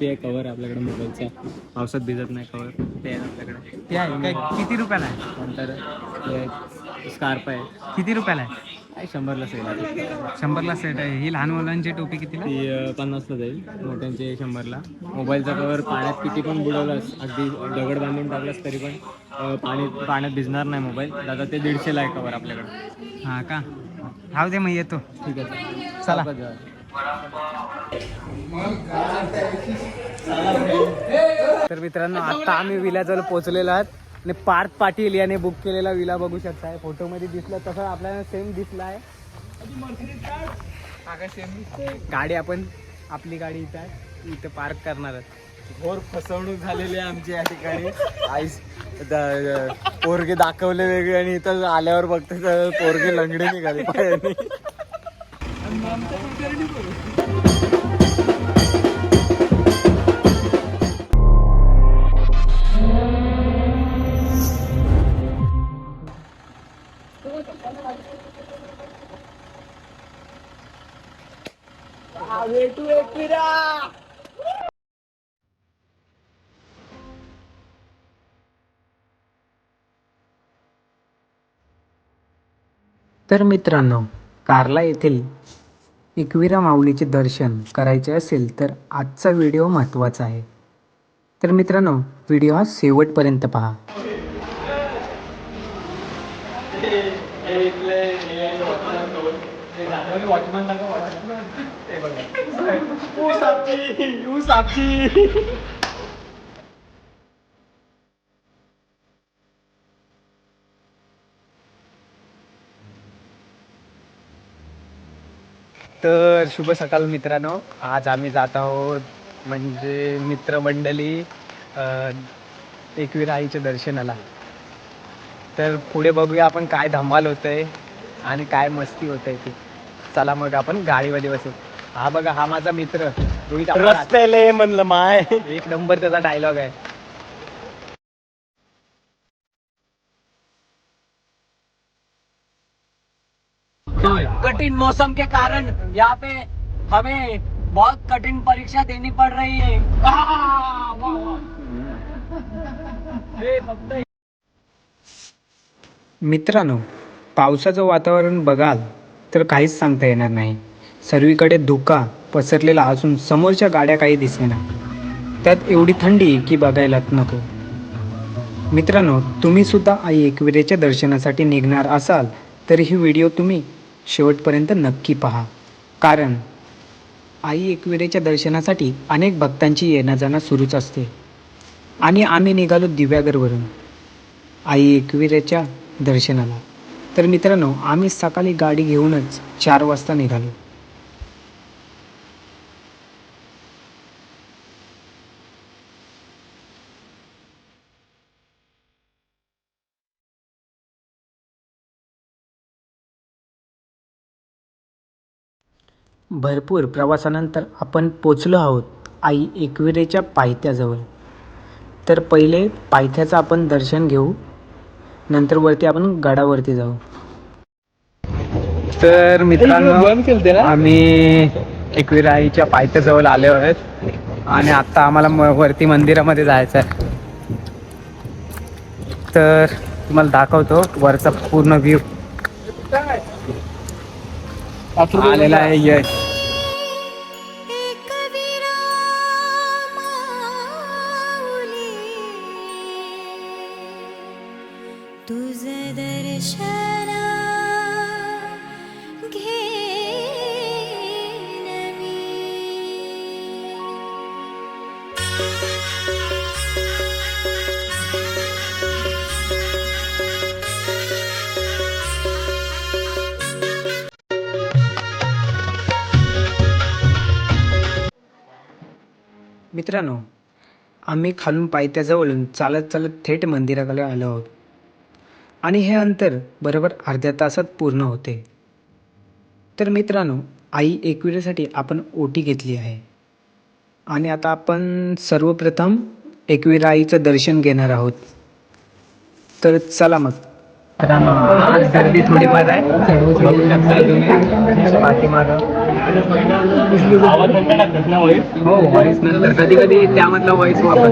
आहे कवर आपल्याकडे मोबाईलचा. पावसात भिजत नाही कवर ते आहे आपल्याकडे. ते आहे. काय किती रुपयाला आहे? नंतर स्कार्प आहे. किती रुपयाला आहे? शंभरला सेल आहे? शंभरला सेट आहे. ही लहान मुलांची टोपी कितीला? ती अं, पन्नासला जाईल. मोठ्यांचे शंभरला. मोबाईलचा कवर पाण्यात किती पण बुडवलास अगदी दगड बांधून टाकलास तरी पण अं, पाणी पाण्यात भिजणार नाही मोबाईल. दादा ते दीडशेला आहे कवर आपल्याकडे. हा का? राहू दे मग येतो. ठीक आहे चला. तर मित्रांनो आता आम्ही विल्याजवळ पोहोचलेलो आहात. आणि पार्थ पाटील याने बुक केलेला विला बघू शकताय फोटोमध्ये दिसलं तसं आपल्याला सेम दिसला आहे गाडी आपण आपली गाडी इथं आहे. इथं पार्क करणार आहोत. घोर फसवणूक झालेली आहे आमची या ठिकाणी. आईस द- पोरगे दाखवले वेगळे आणि इथं आल्यावर बघतो तर पोरगे लंगडे निघाले. तर मित्रांनो कार्ला येथील एकविरा माऊलीचे दर्शन करायचे असेल तर आजचा व्हिडिओ महत्त्वाचा आहे. तर मित्रांनो व्हिडिओ हा शेवटपर्यंत पहा. तर शुभ सकाळ मित्रांनो. आज आम्ही जात आहोत म्हणजे मित्रमंडळी एकविरा आईच्या दर्शनाला. तर पुढे बघूया आपण काय धमाल होतंय आणि काय मस्ती होतंय ती. चला मग आपण गाडीमध्ये बसू. हा बघा हा माझा मित्र रोहित. रस्त्याले म्हणलं माय. एक नंबर त्याचा डायलॉग आहे. कठिन मौसम के कारण यहाँ पे हमें बहुत कठिन परीक्षा देनी पड़ रही है। मित्रांनो पावसाचं वातावरण बघाल तर काहीच सांगता येणार नाही. सर्वीकडे धुका पसरलेला असून समोरच्या गाड्या काही दिसेना. त्यात एवढी थंडी की बघायलाच नको. मित्रांनो तुम्ही सुद्धा आई एकविरेच्या दर्शनासाठी निघणार असाल तर ही व्हिडिओ तुम्ही शेवटपर्यंत नक्की पहा. कारण आई एकविरेच्या दर्शनासाठी अनेक भक्तांची येणं जाणं सुरूच असते. आणि आम्ही निघालो दिव्यागरवरून आई एकविरेच्या दर्शनाला. तर मित्रांनो आम्ही सकाळी गाडी घेऊनच चार वाजता निघालो. भरपूर प्रवासानंतर आपण पोचलो आहोत आई एकविरेच्या पायथ्याजवळ. तर पहिले पायथ्याचं आपण दर्शन घेऊ. नंतर वरती आपण गडावरती जाऊ. तर मित्रांनो आम्ही एकविरा आईच्या पायथ्याजवळ आलो आहेत. आणि आता आम्हाला म- वरती मंदिरामध्ये जायचं आहे तर तुम्हाला दाखवतो वरचा पूर्ण व्ह्यू आलेला आहे यश तुझ दर्शन मित्रांनो आम्ही खालून पायथ्याजवळून चालत चालत थेट मंदिराकडे आलो आहोत. आणि हे अंतर बरोबर अर्ध्या तासात पूर्ण होते. तर मित्रांनो आई एकविरेसाठी आपण ओटी घेतली आहे. आणि आता आपण सर्वप्रथम एकविरा आईचं दर्शन घेणार आहोत. तर चला मग. आज गर्दी थोडीफार आहे. बघू शकता तुम्ही पाठीमागं. हो व्हॉइस नंतर. कधी कधी त्यामधला व्हॉइस वापर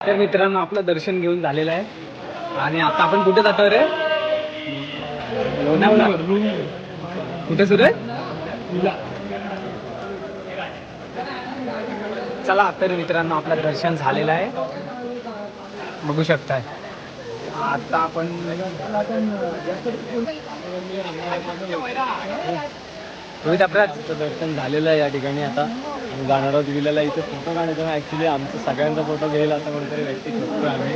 तर मित्रांनो आपलं दर्शन घेऊन झालेलं आहे. आणि आता आपण कुठे जातो रे? कुठे सुरू चला तर मित्रांनो आपलं दर्शन झालेलं आहे. बघू शकताय. आता आपण रोहित आपल्या दर्शन झालेलं आहे या ठिकाणी आता. जाणार आहोत विलेला इथे फोटो काढायचा ऍक्च्युली आमचा सगळ्यांचा फोटो घेईल आता कोणतरी व्यक्ती शोधतोय आम्ही.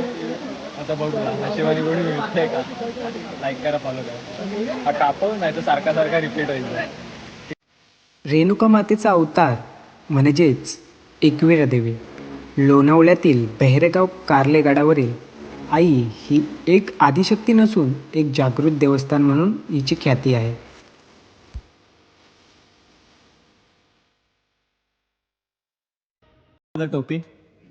आता बघू नशिबाने कोणी मिळतंय का? लाईक करा फॉलो करा. हा टाकव नाही तर सारखा सारखा रिपीट होईल. रेणुका मातेचा अवतार म्हणजेच एकवीरा देवी. लोणावळ्यातील बहिरेगाव कार्ले गडावरील आई ही एक आदिशक्ती नसून एक जागृत देवस्थान म्हणून हिची ख्याती आहे. आपलं टोपी?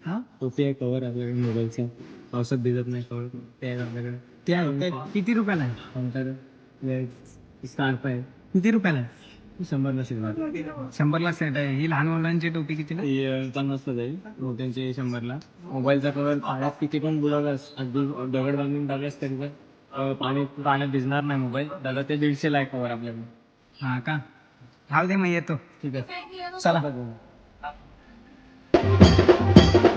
हा? टोपी आहे कवर आपल्याकडे मोबाईलचं पावसात भिजत नाही कवर ते आहे आपल्याकडे. ते आहे किती रुपयाला आहे? आमच्याकडे स्कार्फ आहे. किती रुपयाला आहे? शंभरला शिकणार शंभरला सेट आहे. ही लहान मुलांची टोपी कितीला ही पन्नासला जाईल. मोठ्यांचे शंभरला. मोबाईलचा कवर पाण्यात किती पण बुडवलास अगदी दगड बांधून टाकलास तरी पण पाणी पाण्यात भिजणार नाही मोबाईल दादा ते दीडशेला आहे कवर आपल्याकडे. हा का? राहू दे मग येतो. ठीक आहे. चला. フフフ。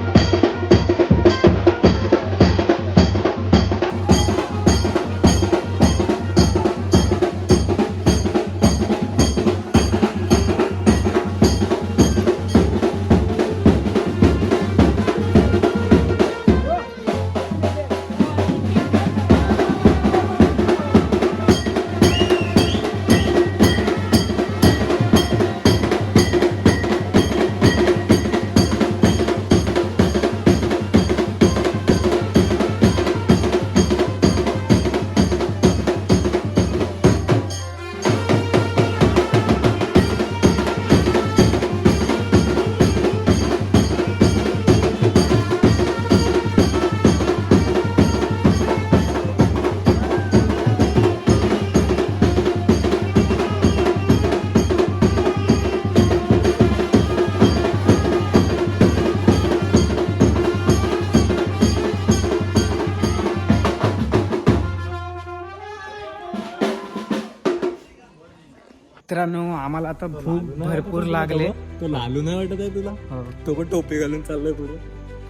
मित्रांनो आम्हाला आता भूक भरपूर लागले. तो लालू नाही वाटत आहे तुला? हो. तो पण टोपी घालून चाललाय पुढे.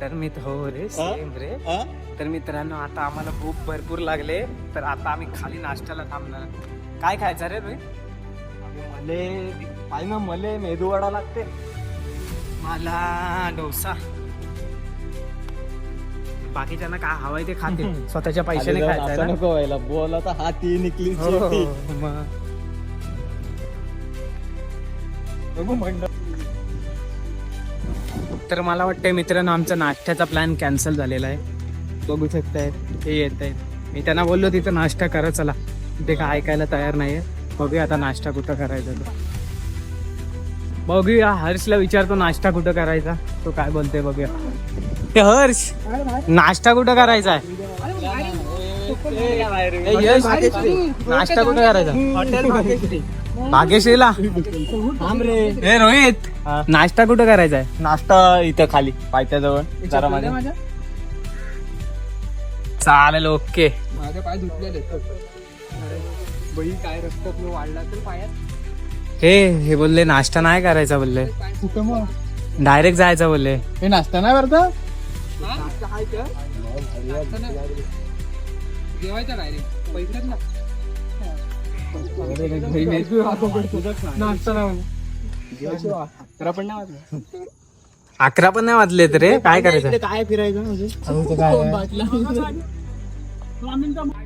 तर मी हो रे सेम रे. तर मित्रांनो आता आम्हाला भूक भरपूर लागले. तर आता आम्ही खाली नाश्त्याला थांबणार. काय खायचं रे रे मले पाय ना मले मेदू वडा लागते. मला डोसा. बाकीच्यांना काय हवंय ते खाते स्वतःच्या पैशाने खायचं नको व्हायला. बोला तर हा ती तर मला वाटतंय मित्रांनो आमचा नाश्त्याचा प्लॅन कॅन्सल झालेला आहे. बघू शकताय ते येत आहेत मी त्यांना बोललो तिथं नाश्ता करा चला. ते काय ऐकायला तयार नाहीये. बघूया आता नाश्ता कुठं करायचा तो. बघूया हर्षला विचारतो नाश्ता कुठं करायचा? तो काय बोलतोय बघूया. ते हर्ष नाश्ता कुठं करायचा आहे? नाश्ता कुठं करायचा? भाग्यश्रीला ए रोहित. नाश्ता कुठं करायचा आहे? नाश्ता इथं खाली पायथ्याजवळ जरा माझ्या? चालेल ओके. माझे पाय धुतलेले बही काय रस्त्यात वाढला तर पायात? हे हे बोलले नाश्ता नाही करायचा बोलले. कुठं मग? डायरेक्ट जायचं बोलले. हे नाश्ता नाही करता? जेवायचं काय रे पैसेच ना पण नाही अकरा पण नाही वाजले रे काय करायचं? काय फिरायचं म्हणजे?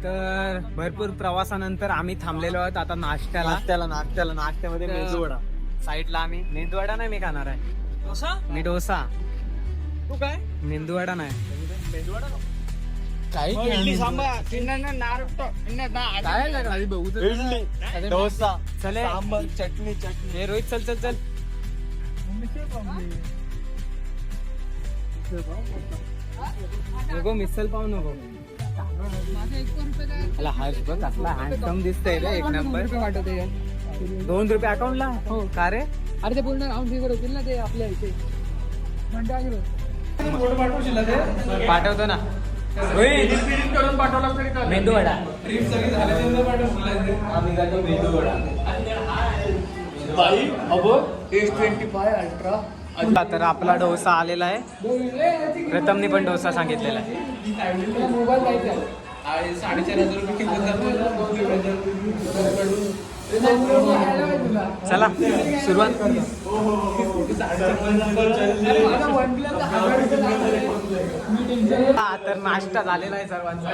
तर भरपूर प्रवासानंतर आम्ही थांबलेलो आहोत आता नाश्त्याला. नाश्त्याला नाश्त्याला नाश्त्यामध्ये मेदू वडा साईडला आम्ही मेंदूवडा नाही मी खाणार आहे. मी डोसा. तू काय? मेंदूवडा नाही. इडली डोसा सांबर चटणी चटणी. हे रोहित चल चल चल. नको मिसल पाहू नको. मला हर्ष बघ कसला हँडसम दिसतंय रे. एक नंबर दोन रुपये अकाउंटला हो. का रे? अरे ते पूर्ण राऊंड फिगर होतील ना ते आपल्या इथे. पाठवतो ना. मेंदू वडा आम्ही जातो मेदू वडा बाई अबो एस ट्वेंटी फाय अल्ट्रा तर आपला डोसा आलेला आहे. प्रथमने पण डोसा सांगितलेला आहे. मोबाईल द्यायचा आहे. साडेचार हजार रुपये किंमत चला सुरुवात. कर हा, तर नाश्ता झालेला आहे सर्वांचा.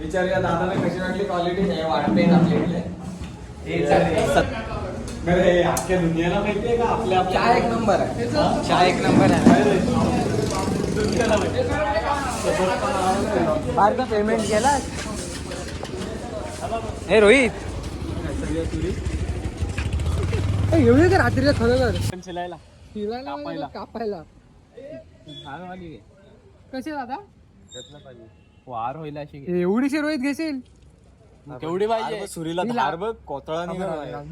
विचारूया दादाने कशी वाटली क्वालिटी हे वाटते अख्ख्या दुनियाला आहे. का आपल्या चहा एक नंबर आहे. चहा एक नंबर आहे. फार पेमेंट केला. हे रोहित. ए, एवढे का रात्रीला खरोखर शिलायला. फिरायला कापायला. कापायला. कसे दादा? वार होईल अशी. एवढीशी रोहित घेशील? केवढी पाहिजे? सुरीला धार बघ कोतळा हा का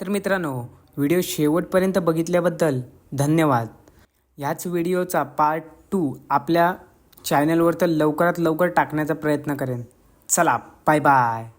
तर मित्रांनो व्हिडिओ शेवटपर्यंत बघितल्याबद्दल धन्यवाद. याच व्हिडिओचा पार्ट टू आपल्या चॅनलवर तर लवकरात लवकर टाकण्याचा प्रयत्न करेन. चला बाय बाय